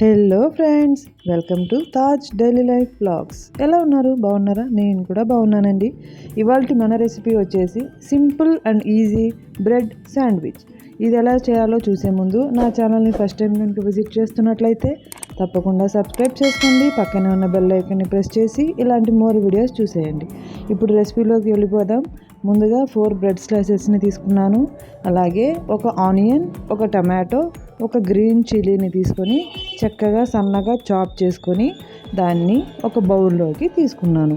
Hello friends welcome to Taj daily life blogs ఎలా ఉన్నారు? బాగున్నారా? నేను కూడా బాగున్నానండి. ఇవాళ మన రెసిపీ వచ్చేసి simple and easy bread sandwich. ఇది ఎలా చేయాలో చూసే ముందు నా ఛానల్ని ఫస్ట్ టైం కనుక విజిట్ చేస్తున్నట్లయితే తప్పకుండా సబ్స్క్రైబ్ చేసుకోండి. పక్కనే ఉన్న బెల్ ఐకన్ని ప్రెస్ చేసి ఇలాంటి మోర్ వీడియోస్ చూసేయండి. ఇప్పుడు రెసిపీలోకి వెళ్ళిపోదాం. ముందుగా ఫోర్ బ్రెడ్ స్లైసెస్ని తీసుకున్నాను. అలాగే ఒక ఆనియన్ ఒక టమాటో ఒక గ్రీన్ చిల్లీని తీసుకొని చక్కగా సన్నగా చాప్ చేసుకొని దాన్ని ఒక బౌల్లోకి తీసుకున్నాను.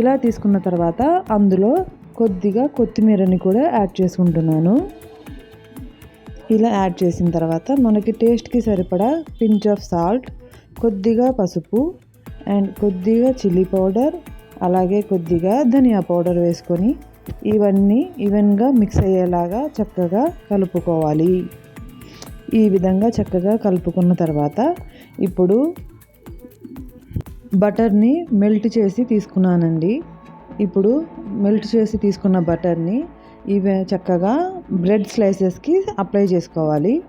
ఇలా తీసుకున్న తర్వాత అందులో కొద్దిగా కొత్తిమీరని కూడా యాడ్ చేసుకుంటున్నాను. ఇలా యాడ్ చేసిన తర్వాత మనకి టేస్ట్కి సరిపడా పించ్ ఆఫ్ సాల్ట్ కొద్దిగా పసుపు అండ్ కొద్దిగా చిల్లీ పౌడర్ అలాగే కొద్దిగా ధనియా పౌడర్ వేసుకొని ఇవన్నీ ఈవెన్గా మిక్స్ అయ్యేలాగా చక్కగా కలుపుకోవాలి. ఈ విధంగా చక్కగా కలుపుకున్న తర్వాత ఇప్పుడు బటర్ని మెల్ట్ చేసి తీసుకున్నానండి. ఇప్పుడు మెల్ట్ చేసి తీసుకున్న బటర్ని ఇవి చక్కగా బ్రెడ్ స్లైసెస్కి అప్లై చేసుకోవాలి.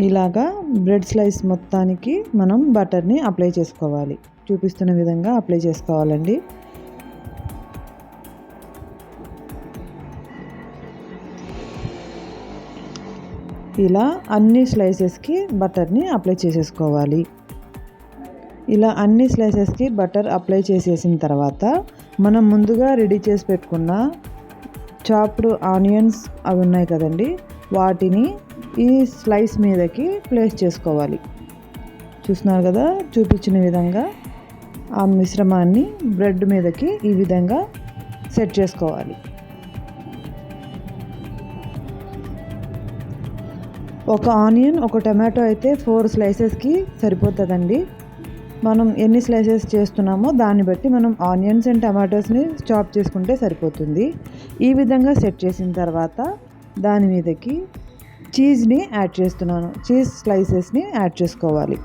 ఇలాగా బ్రెడ్ స్లైస్ మొత్తానికి మనం బటర్ని అప్లై చేసుకోవాలి. చూపిస్తున్న విధంగా అప్లై చేసుకోవాలండి. ఇలా అన్ని స్లైసెస్కి బటర్ని అప్లై చేసేసుకోవాలి. ఇలా అన్ని స్లైసెస్కి బటర్ అప్లై చేసేసిన తర్వాత మనం ముందుగా రెడీ చేసి పెట్టుకున్న చాప్డ్ ఆనియన్స్ అవి ఉన్నాయి కదండి వాటిని ఈ స్లైస్ మీదకి ప్లేస్ చేసుకోవాలి. చూస్తున్నారు కదా చూపించిన విధంగా ఆ మిశ్రమాన్ని బ్రెడ్ మీదకి ఈ విధంగా సెట్ చేసుకోవాలి. ఒక ఆనియన్ ఒక టమాటో అయితే ఫోర్ స్లైసెస్కి సరిపోతుందండి. మనం ఎన్ని స్లైసెస్ చేస్తున్నామో దాన్ని బట్టి మనం ఆనియన్స్ అండ్ టమాటోస్ని చాప్ చేసుకుంటే సరిపోతుంది. ఈ విధంగా సెట్ చేసిన తర్వాత దాని మీదకి చీజ్ని యాడ్ చేస్తున్నాను. చీజ్ స్లైసెస్ని యాడ్ చేసుకోవాలి.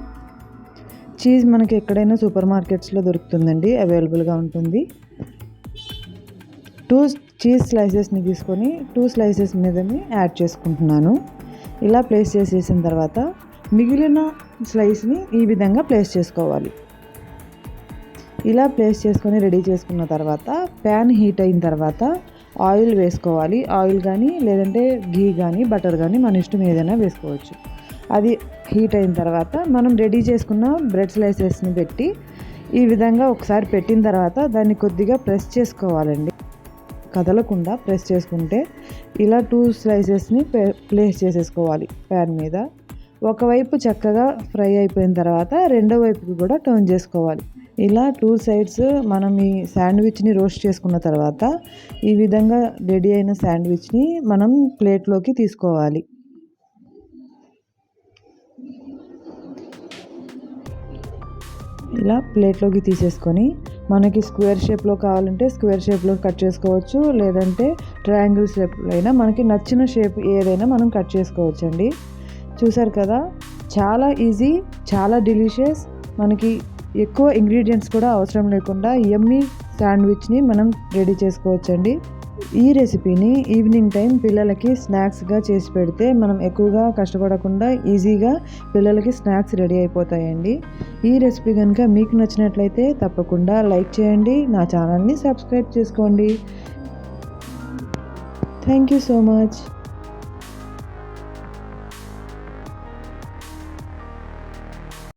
చీజ్ మనకి ఎక్కడైనా సూపర్ మార్కెట్స్లో దొరుకుతుందండి అవైలబుల్గా ఉంటుంది. టూ చీజ్ స్లైసెస్ని తీసుకొని టూ స్లైసెస్ మీదని యాడ్ చేసుకుంటున్నాను. ఇలా ప్లేస్ చేసేసిన తర్వాత మిగిలిన స్లైస్ని ఈ విధంగా ప్లేస్ చేసుకోవాలి. ఇలా ప్లేస్ చేసుకొని రెడీ చేసుకున్న తర్వాత ప్యాన్ హీట్ అయిన తర్వాత ఆయిల్ వేసుకోవాలి. ఆయిల్ కానీ లేదంటే ఘీ కానీ బటర్ కానీ మన ఇష్టం ఏదైనా వేసుకోవచ్చు. అది హీట్ అయిన తర్వాత మనం రెడీ చేసుకున్న బ్రెడ్ స్లైసెస్ని పెట్టి ఈ విధంగా ఒకసారి పెట్టిన తర్వాత దాన్ని కొద్దిగా ప్రెస్ చేసుకోవాలండి. కదలకుండా ప్రెస్ చేసుకుంటే ఇలా టూ స్లైసెస్ని ప్లేస్ చేసేసుకోవాలి ప్యాన్ మీద. ఒకవైపు చక్కగా ఫ్రై అయిపోయిన తర్వాత రెండో వైపుకి కూడా టర్న్ చేసుకోవాలి. ఇలా టూ సైడ్స్ మనం ఈ శాండ్విచ్ని రోస్ట్ చేసుకున్న తర్వాత ఈ విధంగా రెడీ అయిన శాండ్విచ్ని మనం ప్లేట్లోకి తీసుకోవాలి. ఇలా ప్లేట్లోకి తీసేసుకొని మనకి స్క్వేర్ షేప్లో కావాలంటే స్క్వేర్ షేప్లో కట్ చేసుకోవచ్చు. లేదంటే ట్రయాంగిల్ షేప్లో అయినా మనకి నచ్చిన షేప్ ఏదైనా మనం కట్ చేసుకోవచ్చు అండి చూసారు కదా? చాలా ఈజీ చాలా డెలిషియస్. మనకి ఎక్కువ ఇంగ్రీడియంట్స్ కూడా అవసరం లేకుండా ఎమ్మీ శాండ్విచ్ని మనం రెడీ చేసుకోవచ్చండి. ఈ రెసిపీని ఈవినింగ్ టైం పిల్లలకి స్నాక్స్గా చేసి పెడితే మనం ఎక్కువగా కష్టపడకుండా ఈజీగా పిల్లలకి స్నాక్స్ రెడీ అయిపోతాయండి. ఈ రెసిపీ కనుక మీకు నచ్చినట్లయితే తప్పకుండా లైక్ చేయండి నా ఛానల్ని సబ్స్క్రైబ్ చేసుకోండి. Thank you so much.